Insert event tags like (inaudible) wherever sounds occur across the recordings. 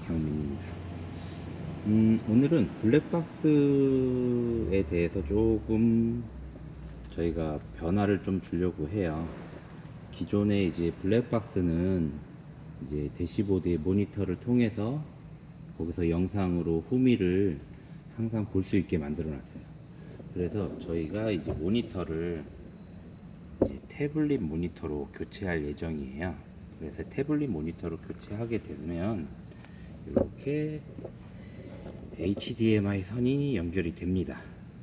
경민입니다. 음, 오늘은 블랙박스에 대해서 조금 저희가 변화를 좀 주려고 해요. 기존에 이제 블랙박스는 이제 대시보드의 모니터를 통해서 거기서 영상으로 후미를 항상 볼 수 있게 만들어 놨어요. 그래서 저희가 이제 모니터를 이제 태블릿 모니터로 교체할 예정이에요. 그래서 태블릿 모니터로 교체하게 되면 이렇게 HDMI 선이 연결이 됩니다.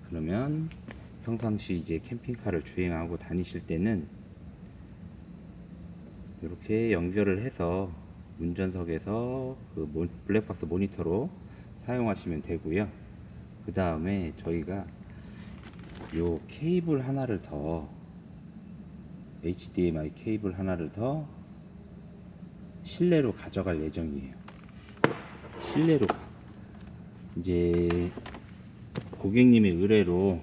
그러면 평상시 이제 캠핑카를 주행하고 다니실 때는 이렇게 연결을 해서 운전석에서 그 모- 블랙박스 모니터로 사용하시면 되고요. 그 다음에 저희가 요 케이블 하나를 더 HDMI 케이블 하나를 더 실내로 가져갈 예정이에요. 실내로 가. 이제 고객님의 의뢰로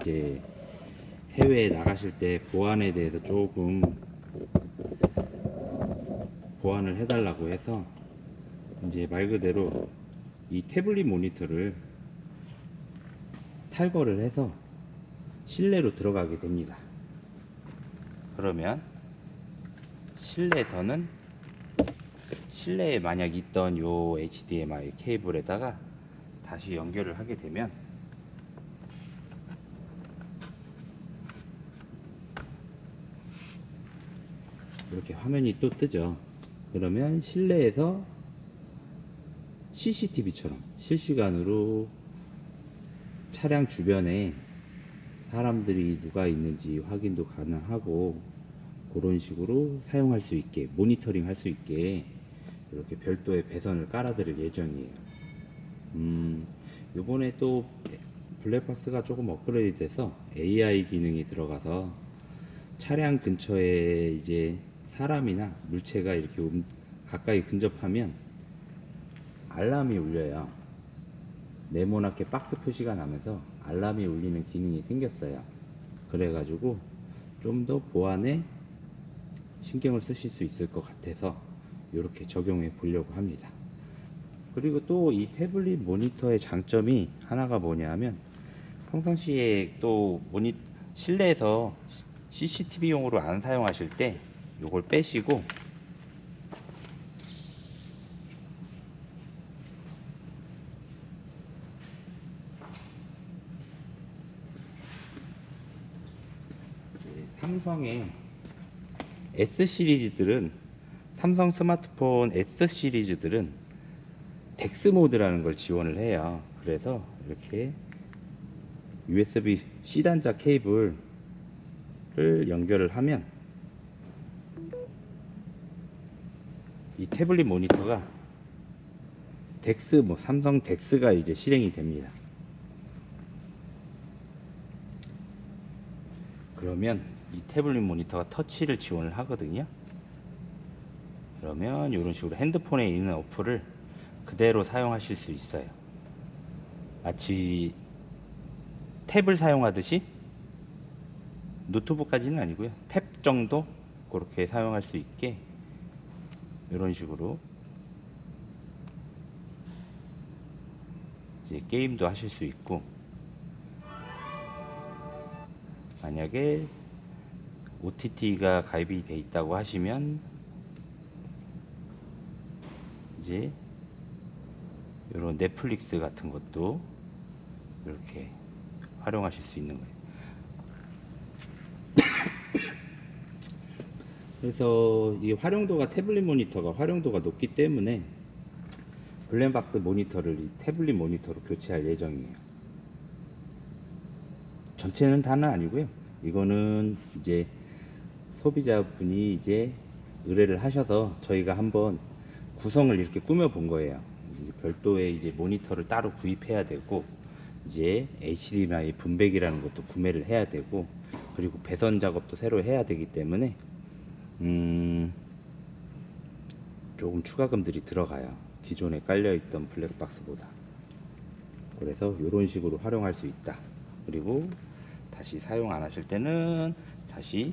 이제 해외에 나가실 때 보안에 대해서 조금 보완을 해달라고 해서 이제 말 그대로 이 태블릿 모니터를 탈거를 해서 실내로 들어가게 됩니다. 그러면 실내에서는 실내에 만약 있던 요 HDMI 케이블에다가 다시 연결을 하게 되면 이렇게 화면이 또 뜨죠. 그러면 실내에서 CCTV처럼 실시간으로 차량 주변에 사람들이 누가 있는지 확인도 가능하고 그런 식으로 사용할 수 있게 모니터링 할 수 있게 이렇게 별도의 배선을 깔아드릴 예정이에요. 음, 요번에 또 블랙박스가 조금 업그레이드 돼서 AI 기능이 들어가서 차량 근처에 이제 사람이나 물체가 이렇게 움- 가까이 근접하면 알람이 울려요. 네모나게 박스 표시가 나면서 알람이 울리는 기능이 생겼어요. 그래가지고 좀 더 보안에 신경을 쓰실 수 있을 것 같아서 이렇게 적용해 보려고 합니다. 그리고 또 이 태블릿 모니터의 장점이 하나가 뭐냐면 평상시에 또 모니 실내에서 CCTV용으로 안 사용하실 때 요걸 빼시고 이제 삼성의 S 시리즈들은 삼성 스마트폰 S 시리즈들은 덱스 모드라는 걸 지원을 해요. 그래서 이렇게 USB C 단자 케이블을 연결을 하면 이 태블릿 모니터가 덱스 뭐 삼성 덱스가 이제 실행이 됩니다. 그러면 이 태블릿 모니터가 터치를 지원을 하거든요. 그러면 이런 식으로 핸드폰에 있는 어플을 그대로 사용하실 수 있어요. 마치 탭을 사용하듯이 노트북까지는 아니고요. 탭 정도 그렇게 사용할 수 있게 이런 식으로 이제 게임도 하실 수 있고 만약에 OTT가 가입이 돼 있다고 하시면 이제 이런 넷플릭스 같은 것도 이렇게 활용하실 수 있는 거예요. (coughs) 그래서 이 활용도가 태블릿 모니터가 활용도가 높기 때문에 블랙박스 모니터를 이 태블릿 모니터로 교체할 예정이에요. 전체는 다는 아니고요. 이거는 이제 소비자분이 이제 의뢰를 하셔서 저희가 한번 구성을 이렇게 꾸며 본 거예요. 별도의 이제 모니터를 따로 구입해야 되고 이제 HDMI 분배기라는 것도 구매를 해야 되고 그리고 배선 작업도 새로 해야 되기 때문에 음 조금 추가금들이 들어가요. 기존에 깔려 있던 블랙박스보다. 그래서 이런 식으로 활용할 수 있다. 그리고 다시 사용 안 하실 때는 다시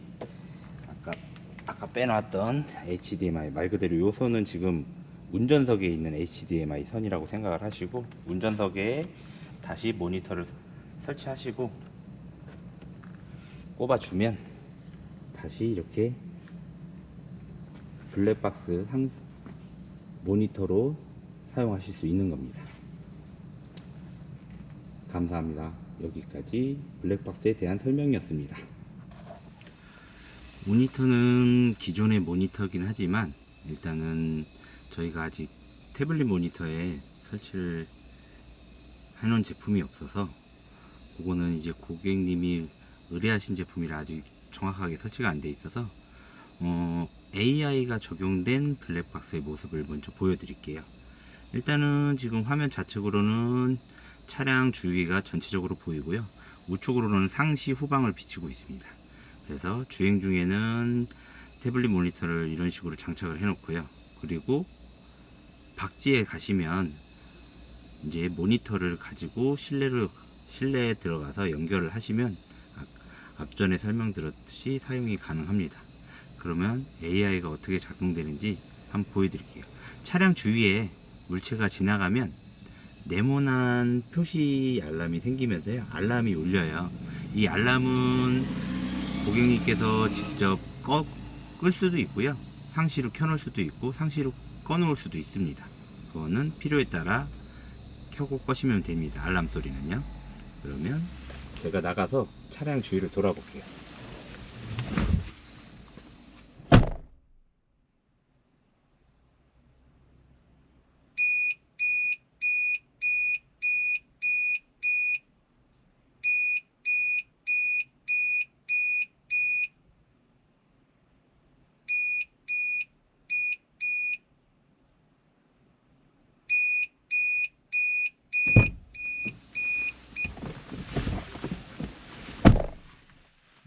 아까 빼놨던 HDMI 말 그대로 요소는 지금 운전석에 있는 HDMI 선이라고 생각을 하시고 운전석에 다시 모니터를 설치하시고 꼽아주면 다시 이렇게 블랙박스 상 모니터로 사용하실 수 있는 겁니다. 감사합니다. 여기까지 블랙박스에 대한 설명이었습니다. 모니터는 기존의 모니터긴 하지만 일단은 저희가 아직 태블릿 모니터에 설치를 해놓은 제품이 없어서 그거는 이제 고객님이 의뢰하신 제품이라 아직 정확하게 설치가 안 돼 있어서 어, AI가 적용된 블랙박스의 모습을 먼저 보여드릴게요. 일단은 지금 화면 좌측으로는 차량 주위가 전체적으로 보이고요. 우측으로는 상시 후방을 비치고 있습니다. 그래서 주행 중에는 태블릿 모니터를 이런 식으로 장착을 해 놓고요. 그리고 박지에 가시면 이제 모니터를 가지고 실내로 실내에 들어가서 연결을 하시면 앞- 앞전에 설명드렸듯이 사용이 가능합니다. 그러면 AI가 어떻게 작동되는지 한번 보여드릴게요. 차량 주위에 물체가 지나가면 네모난 표시 알람이 생기면서요. 알람이 울려요. 이 알람은 고객님께서 직접 꺼, 끌 수도 있고요. 상시로 켜놓을 수도 있고 상시로 꺼놓을 수도 있습니다. 그거는 필요에 따라 켜고 꺼시면 됩니다. 알람 소리는요. 그러면 제가 나가서 차량 주위를 돌아볼게요.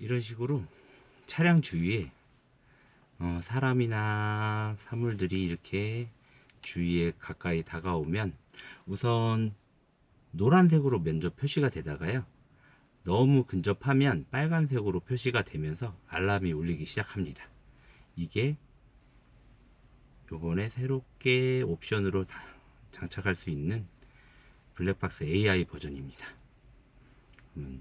이런 식으로 차량 주위에 어, 사람이나 사물들이 이렇게 주위에 가까이 다가오면 우선 노란색으로 먼저 표시가 되다가요 너무 근접하면 빨간색으로 표시가 되면서 알람이 울리기 시작합니다. 이게 요번에 새롭게 옵션으로 다 장착할 수 있는 블랙박스 AI 버전입니다. 그러면